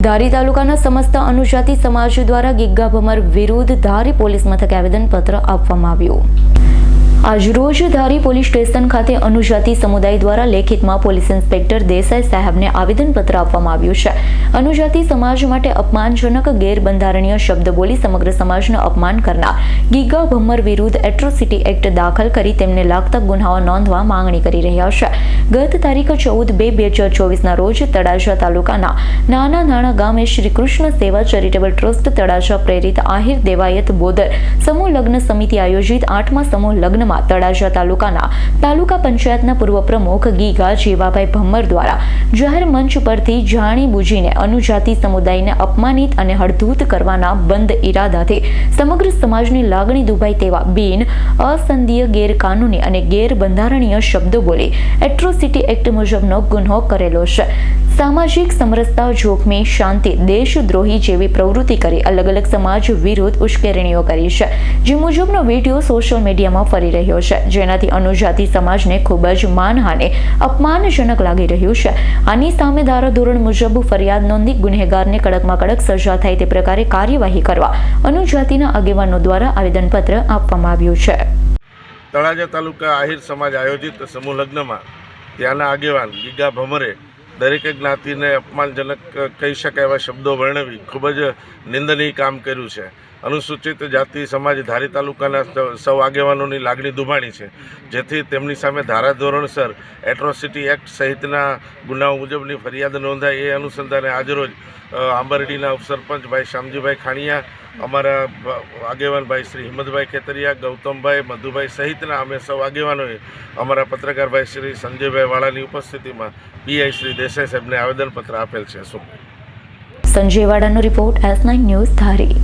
ધારી તાલુકાના સમસ્ત અનુજાતિ સમાજ દ્વારા ગિગ્ગા ભમર વિરુદ્ધ ધારી પોલીસ મથકે આવેદનપત્ર આપવામાં આવ્યું. આજરોજ ધારી પોલીસ સ્ટેશન ખાતે અનુજાતિ સમુદાય દ્વારા લેખિતમાં પોલીસ ઇન્સ્પેક્ટર દેસાઈ સાહેબને આવેદનપત્ર આપવામાં આવ્યું છે. અનુજાતિ સમાજ માટે અપમાનજનક ગેરબંધારણીય શબ્દ બોલી સમગ્ર સમાજને અપમાન કરનાર ગીગા ભમ્મર વિરુદ્ધ એટ્રોસિટી એક્ટ દાખલ કરી તેમને લાગતા ગુનાઓ નોંધવા માંગણી કરી રહ્યા છે. ગત તારીખ ચૌદ બે બે હજાર ચોવીસના રોજ તળાજા તાલુકાના નાના નાણા ગામે શ્રી કૃષ્ણ સેવા ચેરિટેબલ ટ્રસ્ટ તળાજા પ્રેરિત આહિર દેવાયત બોદર સમૂહ લગ્ન સમિતિ આયોજિત આઠમા સમૂહ લગ્નમાં તળાજા તાલુકાના તાલુકા પંચાયતના પૂર્વ પ્રમુખ ગીગા જેવાભાઈ ભમ્મર દ્વારા જાહેર મંચ પરથી જાણી બુજીને અનુજાતિ સમુદાયને અપમાનિત અને હળધૂત કરવાના બંધ ઈરાદાથી સમગ્ર સમાજની લાગણી દુભાઈ તેવા બિન અસંધીય ગેરકાનૂની અને ગેરબંધારણીય શબ્દો બોલી એટ્રોસિટી એક્ટ મુજબનો ગુન્હો કરેલો છે. સામાજિક સમરસતા જોખમી શાંતિ, દેશદ્રોહી જેવી પ્રવૃત્તિ કરી અલગ અલગ સમાજ વિરુદ્ધ ઉશ્કેરણીઓ કરી છે. જે મુજબનો વીડિયો સોશિયલ મીડિયામાં ફરી રહ્યો છે. જેનાથી અનુજાતિ સમાજને ખૂબ જ માનહાનિ, અપમાનજનક લાગી રહ્યું છે. આની સામે ધારાધોરણ મુજબ ફરિયાદ નોંધી ગુનેગારને કડકમાં કડક સજા થાય તે પ્રકારે કાર્યવાહી કરવા અનુજાતિના આગેવાનો દ્વારા આવેદનપત્ર આપવામાં આવ્યું છે. તળાજા તાલુકા આહિર સમાજ આયોજિત સમૂહ લગ્નમાં ત્યાંના આગેવાન ગીગા ભમરે દરેક જ્ઞાતિને અપમાનજનક કહી શકાય એવા શબ્દો વર્ણવી ખૂબ જ નિંદનીય કામ કર્યું છે. અનુસૂચિત જાતિ સમાજ ધારી તાલુકાના સ- આગેવાનોની લાગણી દુભાણી છે. જેથી તેમની સામે ધારાધોરણસર એટ્રોસિટી એક્ટ સહિતના ગુનાઓ મુજબની ફરિયાદ નોંધાય એ અનુસંધાને આજરોજ આંબરડીના ઉપસરપંચ ભાઈ શ્યામજીભાઈ ખાણિયા, અમારા આગેવાન ભાઈ શ્રી હિંમતભાઈ ખેતરિયા, ગૌતમભાઈ, મધુભાઈ સહિતના અમે સૌ આગેવાનોએ અમારા પત્રકાર ભાઈ શ્રી સંજયભાઈ વાળાની ઉપસ્થિતિમાં પીઆઈ શ્રી દેસાઈ સાહેબને આવેદનપત્ર આપેલ છે. શું? Sanjay વાળાનો report S nine news Dhari.